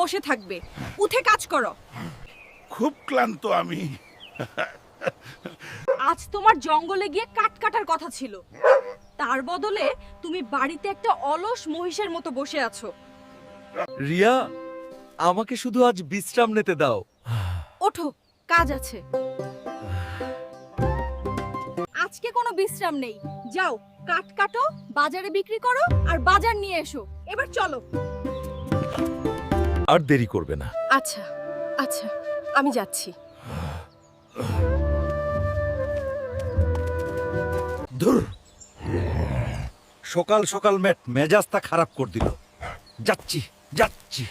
বসে থাকবে। উঠে কাজ করো। খুব ক্লান্ত আমি। আজ তোমার জঙ্গলে গিয়ে কাট কাটার কথা ছিল। তার বদলে তুমি বাড়িতে একটা অলস মহিষের মতো বসে আছো। রিয়া আমাকে শুধু আজ বিশ্রাম নিতে দাও। ওঠো কাজ আছে। আজকে কোনো বিশ্রাম নেই। যাও কাট কাটো বাজারে বিক্রি করো আর বাজার নিয়ে এসো। এবার চলো। আর দেরি করবে না। আচ্ছা আচ্ছা আমি যাচ্ছি। ধুর। সকাল সকাল ম্যাট মেজাজটা খারাপ করে দিল। যাচ্ছি যাচ্ছি।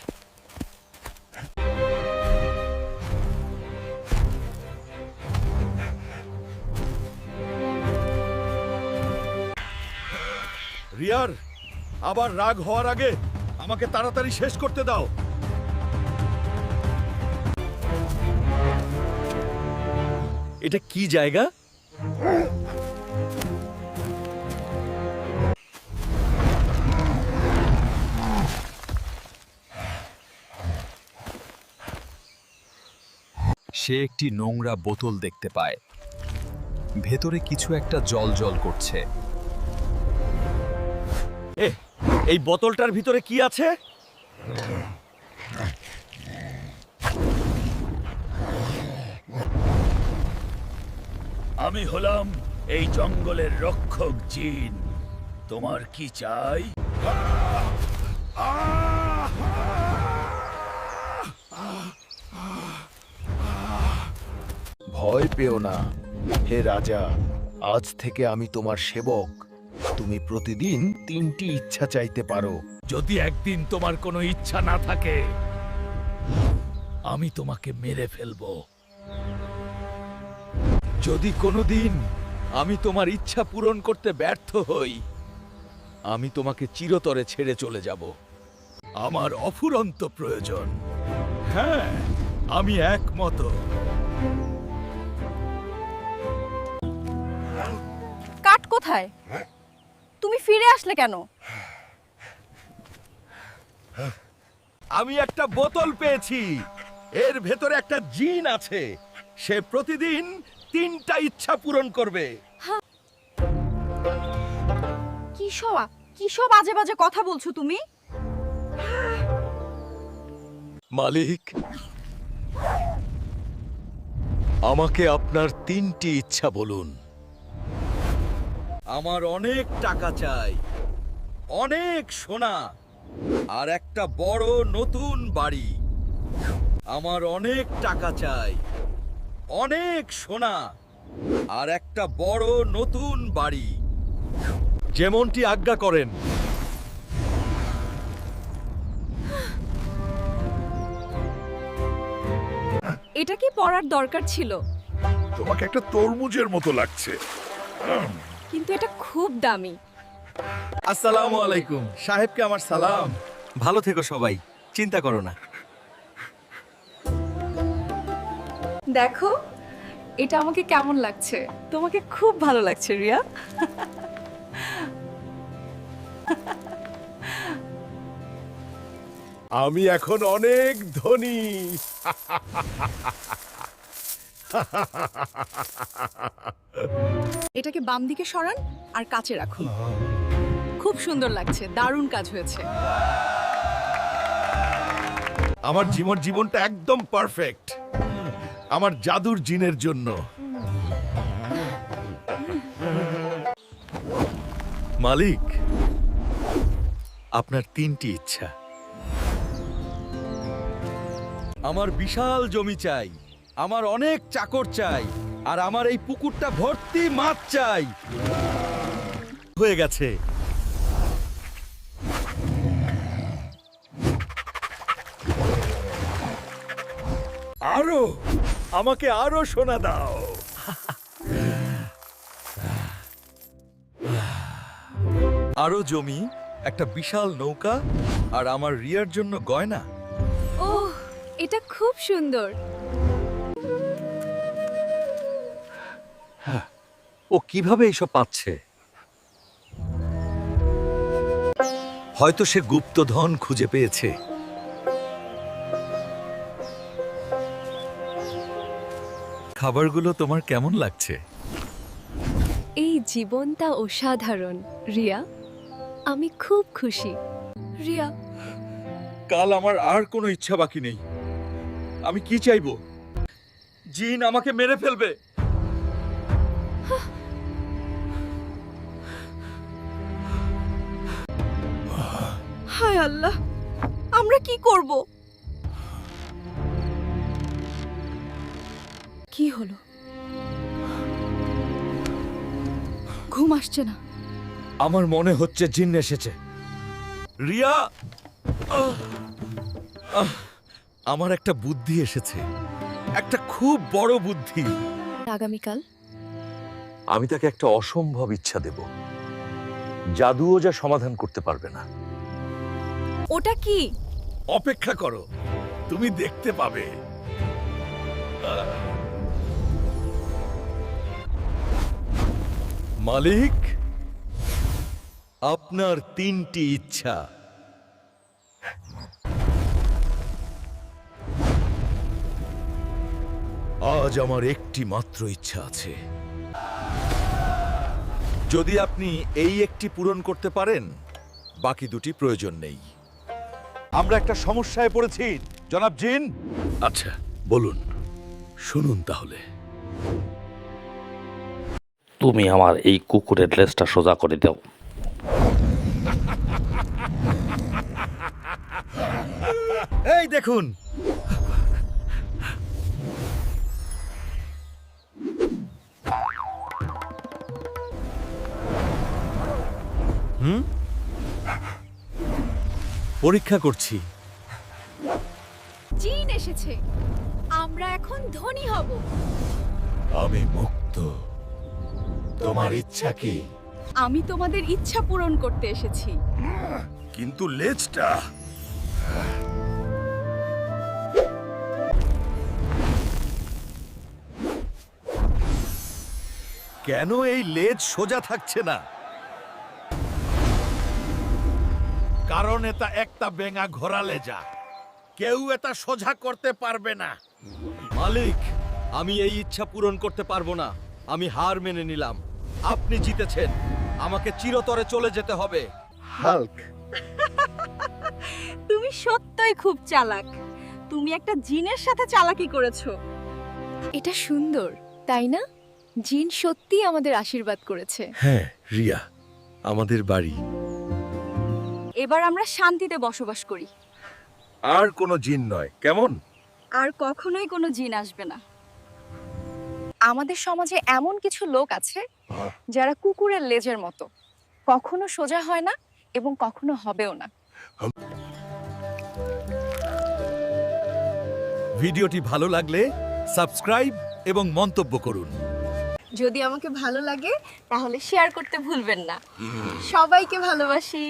রিয়ার আবার রাগ হওয়ার আগে আমাকে তাড়াতাড়ি শেষ করতে দাও। এটা কি জায়গা? সে একটি নোংরা বোতল দেখতে পায়। ভেতরে কিছু একটা জল জল করছে। এই বোতলটার ভিতরে কি আছে? আমি হলাম এই জঙ্গলের রক্ষক জিন। তোমার কি চাই? ভয় পেও না। হে রাজা আজ থেকে আমি তোমার সেবক। তুমি প্রতিদিন তিনটি ইচ্ছা চাইতে পারো। যদি একদিন তোমার কোনো ইচ্ছা না থাকে আমি তোমাকে মেরে ফেলব। যদি কোনোদিন আমি তোমার ইচ্ছা পূরণ করতে ব্যর্থ হই আমি তোমাকে চিরতরে ছেড়ে চলে যাব। আমার অফুরন্ত প্রয়োজন। হ্যাঁ আমি একমত। কাট কোথায়? তুমি ফিরে আসলে কেন? আমি একটা বোতল পেয়েছি। এর ভেতরে একটা জিন আছে। সে প্রতিদিন তিনটা ইচ্ছা পূরণ করবে। কি সব কি সব আজে বাজে কথা বলছো তুমি? মালিক আমাকে আপনার তিনটি ইচ্ছা বলুন। আমার অনেক টাকা চাই অনেক সোনা আর একটা বড় নতুন বাড়ি। আমার অনেক টাকা চাই অনেক সোনা আর একটা বড় নতুন বাড়ি। যেমনটি আজ্ঞা করেন। এটা কি পড়ার দরকার ছিল? তোমাকে একটা তরমুজের মতো লাগছে। কিন্তু এটা খুব দামি। আসসালামু আলাইকুম। সাহেবকে আমার সালাম। ভালো থেকো সবাই। চিন্তা করো না। দেখো এটা আমাকে কেমন লাগছে? তোমাকে খুব ভালো লাগছে রিয়া। আমি এখন অনেক ধনী। এটাকে বাম দিকে সরান আর কাছে রাখুন। খুব সুন্দর লাগছে দারুণ কাজ হয়েছে। আমার জীবন জীবনটা একদম পারফেক্ট আমার জাদুর জিনের জন্য। মালিক আপনার তিনটি ইচ্ছা। আমার বিশাল জমি চাই আমার অনেক চাকর চাই আর আমার এই পুকুরটা ভর্তি মাছ চাই। হয়ে গেছে। আরও আমাকে আরও শোনা দাও। আরও জমি একটা বিশাল নৌকা আর আমার রিয়ার জন্য গয়না। ওহ এটা খুব সুন্দর। ও কীভাবে এইসব পাচ্ছে? হয়তো সে গুপ্তধন খুঁজে পেয়েছে। খাবারগুলো তোমার কেমন লাগছে? এই জীবনটা অসাধারণ রিয়া। আমি খুব খুশি। রিয়া। কাল আমার আর কোনো ইচ্ছা বাকি নেই। আমি কি চাইব? জিন আমাকে মেরে ফেলবে। হায় আল্লাহ আমরা কি করব? কি হলো? ঘুম আসছে না। আমার মনে হচ্ছে জিন এসেছে। রিয়া! আমার একটা বুদ্ধি এসেছে। একটা খুব বড় বুদ্ধি। আগামীকাল? আমি তাকে একটা অসম্ভব ইচ্ছা দেব। জাদুও যা সমাধান করতে পারবে না। ওটা কি? অপেক্ষা করো। তুমি দেখতে পাবে। মালিক, আপনার তিনটি ইচ্ছা। আজ আমার একটি মাত্র ইচ্ছা আছে। যদি আপনি এই একটি পূরণ করতে পারেন, বাকি দুটি প্রয়োজন নেই। আমরা একটা সমস্যায় পড়েছি। জনাব জিন? আচ্ছা বলুন। শুনুন তাহলে। তুমি আমার এই কুকুরের লেজটা সোজা করে দাও। এই দেখুন। হুম? পরীক্ষা করছি। জিন এসেছে। আমরা এখন ধনী হব। আমি মুক্ত। তোমার ইচ্ছা কি? আমি তোমাদের ইচ্ছা পূরণ করতে এসেছি। কিন্তু লেজটা। কেন এই লেজ সোজা থাকছে না? কারণ এটা একটা বেঙা ঘোরা লেজা। কেউ এটা সোজা করতে পারবে না। মালিক আমি এই ইচ্ছা পূরণ করতে পারব না। আমি হার মেনে নিলাম। আপনি জিতেছেন। আমাকে চিরতরে চলে যেতে হবে। হাল্ক। তুমি সত্যই খুব চালাক। তুমি একটা জিনের সাথে চালাকি করেছ। এটা সুন্দর তাই না? জিন সত্যি আমাদের আশীর্বাদ করেছে। হ্যাঁ রিয়া আমাদের বাড়ি। এবার আমরা শান্তিতে বসবাস করি। আর কোনো জিন নয় কেমন? আর কখনোই কোনো জিন আসবে না। আমাদের সমাজে এমন কিছু লোক আছে যারা কুকুরের লেজের মতো। কখনো সোজা হয় না এবং কখনো হবেও না। ভিডিওটি ভালো লাগলে সাবস্ক্রাইব এবং মন্তব্য করুন। যদি আমাকে ভালো লাগে তাহলে শেয়ার করতে ভুলবেন না। সবাইকে ভালোবাসি।